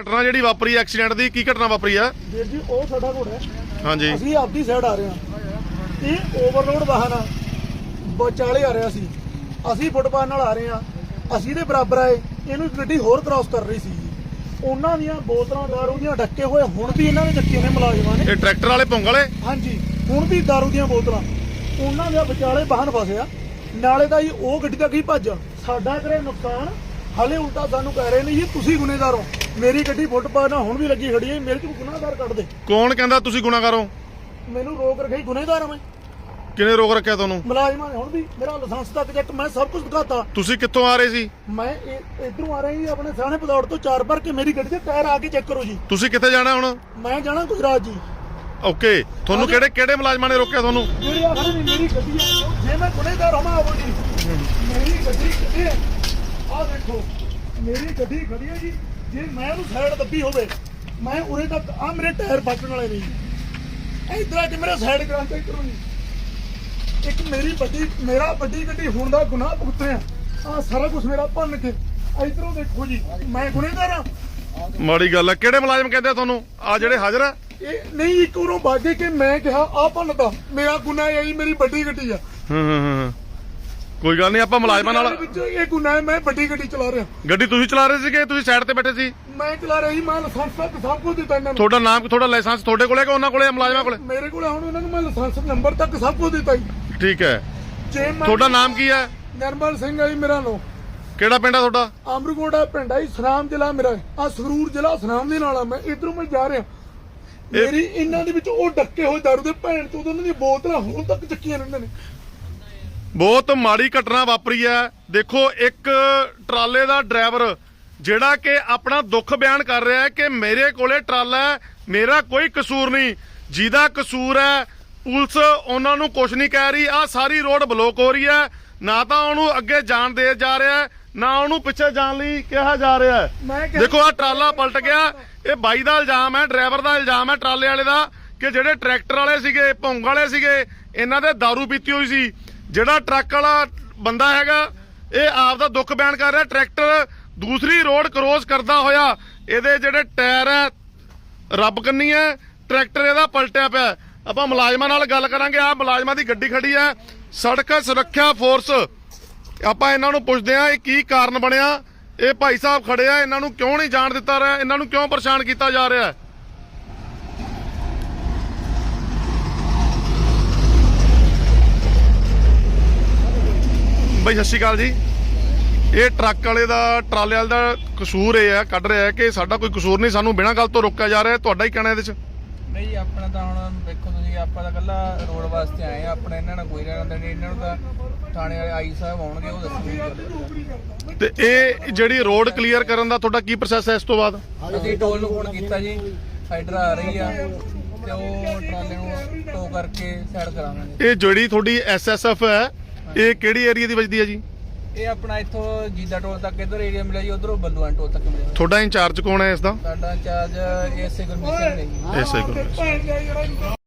ਘਟਨਾ ਜਿਹੜੀ ਵਾਪਰੀ ਐਕਸੀਡੈਂਟ ਦੀ ਕੀ ਘਟਨਾ ਵਾਪਰੀ ਆ? ਵੀਰ ਜੀ ਉਹ ਸਾਡਾ ਘੋੜਾ ਹੈ। ਹਾਂਜੀ। ਅਸੀਂ ਆਪਦੀ ਸਾਈਡ ਆ ਰਹੇ ਹਾਂ। ਇਹ ਓਵਰਲੋਡ ਵਾਹਨ ਆ। ਵਿਚਾਲੇ ਆ ਰਿਹਾ ਸੀ। ਅਸੀਂ ਫੁੱਟਪਾਥ ਨਾਲ ਆ ਰਹੇ ਹਾਂ। ਅਸੀਂ ਦੇ ਬਰਾਬਰ ਆਏ। ਇਹਨੂੰ ਇੱਕ ਗੱਡੀ ਹੋਰ ਕ੍ਰਾਸ ਕਰ ਰਹੀ ਸੀ। ਉਹਨਾਂ ਦੀਆਂ ਬੋਤਲਾਂ ਦਾਰੂ ਦੀਆਂ ਡੱਕੇ ਹੋਏ। ਹੁਣ ਵੀ ਇਹਨਾਂ ਨੇ ਚੱਕੀਆਂ ਨੇ ਮੁਲਾਜ਼ਮਾਂ ਨੇ? ਇਹ ਟਰੈਕਟਰ ਵਾਲੇ ਭੁੰਗ ਵਾਲੇ? ਹਾਂਜੀ। ਹੁਣ ਵੀ ਦਾਰੂ ਦੀਆਂ ਬੋਤਲਾਂ। ਉਹਨਾਂ ਦੇ ਵਿਚਾਲੇ ਵਾਹਨ ਫਸਿਆ। ਨਾਲੇ ਤਾਂ ਜੀ ਉਹ ਗੱਡੀ ਦਾ ਕੀ ਭੱਜ ਸਾਡਾ ਕਰੇ ਨੁਕਸਾਨ। ਹਲੇ ਉਲਟਾ ਸਾਨੂੰ ਕਹਿ ਰਹੇ ਨੇ ਜੀ ਤੁਸੀਂ ਗੁਨੇਗਾਰ ਹੋ। ਮੇਰੀ ਗੱਡੀ ਫੁੱਟਪਾਥ ਨਾਲ ਹੁਣ ਵੀ ਲੱਗੀ ਖੜੀ ਹੈ ਮੇਰੇ ਚ ਗੁਨਾਹਗਾਰ ਕੱਢ ਦੇ। ਕੌਣ ਕਹਿੰਦਾ ਤੁਸੀਂ ਗੁਨਾਹਗਾਰ ਹੋ? ਮੈਨੂੰ ਰੋਕ ਰੱਖਿਆ ਜੀ ਗੁਨੇਗਾਰ ਹਾਂ ਮੈਂ। ਕਿਹਨੇ ਰੋਕ ਰੱਖਿਆ ਤੁਹਾਨੂੰ? ਮੁਲਾਜ਼ਮਾਂ ਨੇ ਹੁਣ ਵੀ ਮੇਰਾ ਲਾਇਸੈਂਸ ਤੱਕ ਚੈੱਕ ਮੈਂ ਸਭ ਕੁਝ ਦਿਖਾਤਾ। ਤੁਸੀਂ ਕਿੱਥੋਂ ਆ ਰਹੇ ਸੀ? ਮੈਂ ਇੱਧਰੋਂ ਆ ਰਿਹਾ ਆਪਣੇ ਸਾਹਣੇ ਪਦੌੜ ਤੋਂ ਚਾਰ ਭਰ ਕੇ ਮੇਰੀ ਗੱਡੀ ਦੇ ਟਾਇਰ ਆ ਕੇ ਚੈੱਕ ਕਰੋ ਜੀ। ਤੁਸੀਂ ਕਿੱਥੇ ਜਾਣਾ ਹੁਣ? ਮੈਂ ਜਾਣਾ ਗੁਜਰਾਤ ਜੀ। ਓਕੇ ਤੁਹਾਨੂੰ ਕਿਹੜੇ ਕਿਹੜੇ ਮੁਲਾਜ਼ਮਾਂ ਨੇ ਰੋਕਿਆ ਤੁਹਾਨੂੰ? ਮੇਰੀ ਆਖਰ ਮੇਰੀ ਗੱਡੀ ਹੈ ਜੇ ਮੈਂ ਗੁਨੇਗਾਰ ਹੋਵਾਂ ਆਵੋ ਜੀ। ਮੇਰੀ ਗੱਡੀ ਕਿੱਥੇ ਆਹ ਦੇਖੋ ਮੇਰੀ ਗੱਡੀ ਖੜੀ ਹੈ ਜੀ। ਜੇ ਮੈਂ ਉਹਨੂੰ ਸਾਈਡ ਦੱਬੀ ਹੋਵੇ ਮੈਂ ਉਰੇ ਤੱਕ ਆ ਮੇਰੇ ਟਾਇਰ ਫਟਣ ਵਾਲੇ ਨੇ। ਜੀ ਇਧਰ ਆ ਕੇ ਮੇਰਾ ਸਾਈਡ ਕਰਾਂ ਚੈੱਕ ਕਰੋ ਇੱਕ ਮੇਰੀ ਵੱਡੀ ਮੇਰਾ ਵੱਡੀ ਗੱਡੀ ਹੋਣ ਦਾ ਗੁਨਾਹ ਭੁਗਤਿਆ ਆ ਸਾਰਾ ਕੁਝ ਮੇਰਾ ਭੰਨ ਕੇ ਇਧਰੋਂ ਦੇਖੋ ਜੀ ਮੈਂ ਗੁਨੇਗਾਰ ਆ ਮਾੜੀ ਗੱਲ ਆ ਕਿਹੜੇ ਮੁਲਾਜ਼ਮ ਕਹਿੰਦੇ ਆ ਤੁਹਾਨੂੰ? ਆ ਜਿਹੜੇ ਹਾਜ਼ਰ ਆ? ਇਹ ਨਹੀਂ ਇੱਕ ਉਰੋਂ ਬਾਗੇ ਕਿ ਮੈਂ ਕਿਹਾ ਆ ਭੰਨਦਾ ਮੇਰਾ ਗੁਨਾਹ ਹੈ ਜੀ ਮੇਰੀ ਵੱਡੀ ਗੱਡੀ ਆ। ਹੂੰ ਹੂੰ ਹੂੰ। ਕੋਈ ਗੱਲ ਨਹੀਂ ਆਪਾਂ ਮੁਲਾਜ਼ਮਾਂ ਨਾਲ ਇਹ ਗੁਨਾਹ ਹੈ ਮੈਂ ਵੱਡੀ ਗੱਡੀ ਚਲਾ ਰਿਹਾ। ਗੱਡੀ ਤੁਸੀਂ ਚਲਾ ਰਹੇ ਸੀਗੇ ਤੁਸੀਂ ਸਾਈਡ ਤੇ ਬੈਠੇ ਸੀ। ਮੈਂ ਚਲਾ ਰਿਹਾ ਮੈਂ ਲਾਇਸੈਂਸ ਤੱਕ ਸਭ ਕੁਝ ਦਿੱਤਾ ਇਹਨਾਂ ਨੂੰ। ਤੁਹਾਡਾ ਨਾਮ ਤੁਹਾਡਾ ਲਾਇਸੈਂਸ ਤੁਹਾਡੇ ਕੋਲੇ ਕਿ ਉਹਨਾਂ ਕੋਲੇ ਮੁਲਾਜ਼ਮਾਂ ਕੋਲੇ? ਮੇਰੇ ਕੋਲ ਹੁਣ ਉਹਨਾਂ ਨੂੰ ਮੈਂ ਲਾਇਸੈਂਸ ਨੰਬਰ ਤੱਕ ਸਭ ਕੁਝ ਦਿੱਤਾ ਜੀ। ਠੀਕ ਹੈ। ਜੇ ਮੈਂ ਤੁਹਾਡਾ ਨਾਮ ਕੀ ਹੈ? ਨਰਮਲ ਸਿੰਘ ਹੈ ਜੀ ਮੇਰਾ ਨਾਮ। ਕਿਹੜਾ ਪਿੰਡ ਆ ਤੁਹਾਡਾ? ਅਮਰਗੋੜਾ ਪਿੰਡ ਹੈ ਜੀ ਸਨਾਮ ਜ਼ਿਲ੍ਹਾ ਮੇਰਾ ਆ ਸਰੂਰ ਜ਼ਿਲ੍ਹਾ ਸਨਾਮ ਦੇ ਨਾਲ ਆ ਮੈਂ ਇਧਰੋਂ ਮੈਂ ਜਾ ਰਿਹਾ। ਮੇਰੀ ਇਹਨਾਂ ਦੇ ਵਿੱਚ ਉਹ ਡੱਕੇ ਹੋਏ ਦਾਰੂ ਦੇ ਭੈਣ ਤੋਂ ਉਹਨਾਂ ਦੀਆਂ ਬੋਤਲਾਂ ਹੁਣ ਤੱਕ ਚੱਕੀਆਂ ਨੇ ਇਹਨਾਂ ਨੇ। ਬਹੁਤ ਮਾੜੀ ਘਟਨਾ ਵਾਪਰੀ ਹੈ। ਦੇਖੋ ਇੱਕ ਟਰਾਲੇ ਦਾ ਡਰਾਈਵਰ ਜਿਹੜਾ ਕਿ ਆਪਣਾ ਦੁੱਖ ਬਿਆਨ ਕਰ ਰਿਹਾ ਹੈ ਕਿ ਮੇਰੇ ਕੋਲੇ ਟਰਾਲਾ ਹੈ ਮੇਰਾ ਕੋਈ ਕਸੂਰ ਨਹੀਂ। ਜਿਹਦਾ ਕਸੂਰ ਹੈ ਪੁਲਿਸ ਉਹਨਾਂ ਨੂੰ ਕੁਝ ਨਹੀਂ ਕਹਿ ਰਹੀ। ਆ ਸਾਰੀ ਰੋਡ ਬਲੌਕ ਹੋ ਰਹੀ ਹੈ। ਨਾ ਤਾਂ ਉਹਨੂੰ ਅੱਗੇ ਜਾਣ ਦੇ ਜਾ ਰਿਹਾ ਹੈ ਨਾ ਉਹਨੂੰ ਪਿੱਛੇ ਜਾਣ ਲਈ ਕਿਹਾ ਜਾ ਰਿਹਾ ਹੈ। ਦੇਖੋ ਆ ਟਰਾਲਾ ਪਲਟ ਗਿਆ। ਇਹ ਬਾਈ ਦਾ ਇਲਜ਼ਾਮ ਹੈ ਡਰਾਈਵਰ ਦਾ ਇਲਜ਼ਾਮ ਹੈ ਟਰਾਲੇ ਵਾਲੇ ਦਾ ਕਿ ਜਿਹੜੇ ਟਰੈਕਟਰ ਵਾਲੇ ਸੀਗੇ ਭੌਂਗ ਵਾਲੇ ਸੀਗੇ ਇਹਨਾਂ ਦੇ दारू ਪੀਤੀ ਹੋਈ ਸੀ। ਜਿਹੜਾ ਟਰੱਕ ਵਾਲਾ ਬੰਦਾ ਹੈਗਾ, ਇਹ ਆਪ ਦਾ ਦੁੱਖ ਬਿਆਨ ਕਰ ਰਿਹਾ, ਟਰੈਕਟਰ ਦੂਸਰੀ ਰੋਡ ਕਰੋਸ ਕਰਦਾ ਹੋਇਆ, ਇਹਦੇ ਜਿਹੜੇ ਟਾਇਰ ਹੈ, ਰੱਬ ਕੰਨੀ ਹੈ, ਟਰੈਕਟਰ ਇਹਦਾ ਪਲਟਿਆ ਪਿਆ ਆਪਾਂ ਮੁਲਾਜ਼ਮਾਂ ਨਾਲ ਗੱਲ ਕਰਾਂਗੇ ਆ ਮੁਲਾਜ਼ਮਾਂ ਦੀ ਗੱਡੀ ਖੜੀ ਹੈ, ਸੜਕ ਸੁਰੱਖਿਆ ਫੋਰਸ ਆਪਾਂ ਇਹਨਾਂ ਨੂੰ ਪੁੱਛਦੇ ਆ ਇਹ ਕੀ ਕਾਰਨ ਬਣਿਆ? ਇਹ ਭਾਈ ਸਾਹਿਬ ਖੜੇ ਆ, ਇਹਨਾਂ ਨੂੰ ਕਿਉਂ ਨਹੀਂ ਜਾਣ ਦਿੱਤਾ ਰਿਹਾ, ਇਹਨਾਂ ਨੂੰ ਕਿਉਂ ਪਰੇਸ਼ਾਨ ਕੀਤਾ ਜਾ ਰਿਹਾ ਹੈ? ਬਈ ਸਤਿ ਸ਼੍ਰੀ ਅਕਾਲ ਜੀ। ਇਹ ਟਰੱਕ ਵਾਲੇ ਦਾ ਟਰਾਲੇ ਵਾਲੇ ਦਾ ਕਸੂਰ ਇਹ ਹੈ ਕੱਢ ਰਿਹਾ ਕਿ ਸਾਡਾ ਕੋਈ ਕਸੂਰ ਨਹੀਂ ਸਾਨੂੰ ਬਿਨਾਂ ਗੱਲ ਤੋਂ ਰੋਕਿਆ ਜਾ ਰਿਹਾ ਤੁਹਾਡਾ ਹੀ ਕਹਿਣਾ ਇਹਦੇ 'ਚ? ਨਹੀਂ ਆਪਣਾ ਤਾਂ ਹੁਣ ਵੇਖੋ ਤੁਸੀਂ ਆਪਾਂ ਤਾਂ ਕੱਲਾ ਰੋਡ ਵਾਸਤੇ ਆਏ ਆ ਆਪਣਾ ਇਹਨਾਂ ਨਾਲ ਕੋਈ ਦੇਣਾ ਨਹੀਂ ਇਹਨਾਂ ਨੂੰ ਤਾਂ ਥਾਣੇ ਵਾਲੇ ਆਈ ਸਾਹਿਬ ਆਉਣਗੇ ਉਹ ਦੱਸਣਗੇ ਤੇ ਇਹ ਜਿਹੜੀ ਰੋਡ ਕਲੀਅਰ ਕਰਨ ਦਾ ਤੁਹਾਡਾ ਕੀ ਪ੍ਰੋਸੈਸ ਹੈ ਇਸ ਤੋਂ ਬਾਅਦ? ਅਸੀਂ ਟੋਲ ਨੂੰ ਫੋਨ ਕੀਤਾ ਜੀ ਹਾਈਡਰਾ ਆ ਰਹੀ ਆ ਤੇ ਉਹ ਟਰਾਲੇ ਨੂੰ ਟੋ ਕਰਕੇ ਸਾਈਡ ਕਰਾਵਾਂਗੇ। ਇਹ ਜਿਹੜੀ ਤੁਹਾਡੀ ਐਸਐਸਐਫ ਹੈ ਇਹ ਕਿਹੜੀ ਏਰੀਆ ਦੀ ਵੱਜਦੀ ਹੈ ਜੀ? ਇਹ ਆਪਣਾ ਇੱਥੋਂ ਜੀਦਾ ਟੋਲ ਤੱਕ ਇਧਰ ਏਰੀਆ ਮਿਲਿਆ ਜੀ ਉਧਰੋਂ ਬੱਲੂਆਣ ਟੋਲ ਤੱਕ ਮਿਲਿਆ। ਤੁਹਾਡਾ ਇੰਚਾਰਜ ਕੌਣ ਹੈ ਇਸ ਦਾ? ਸਾਡਾ ਚਾਰਜ ਏਸੇ ਗੁਰਮੀਤ ਸਿੰਘ ਨੇ ਜੀ। ਜਾਈ ਯਾਰ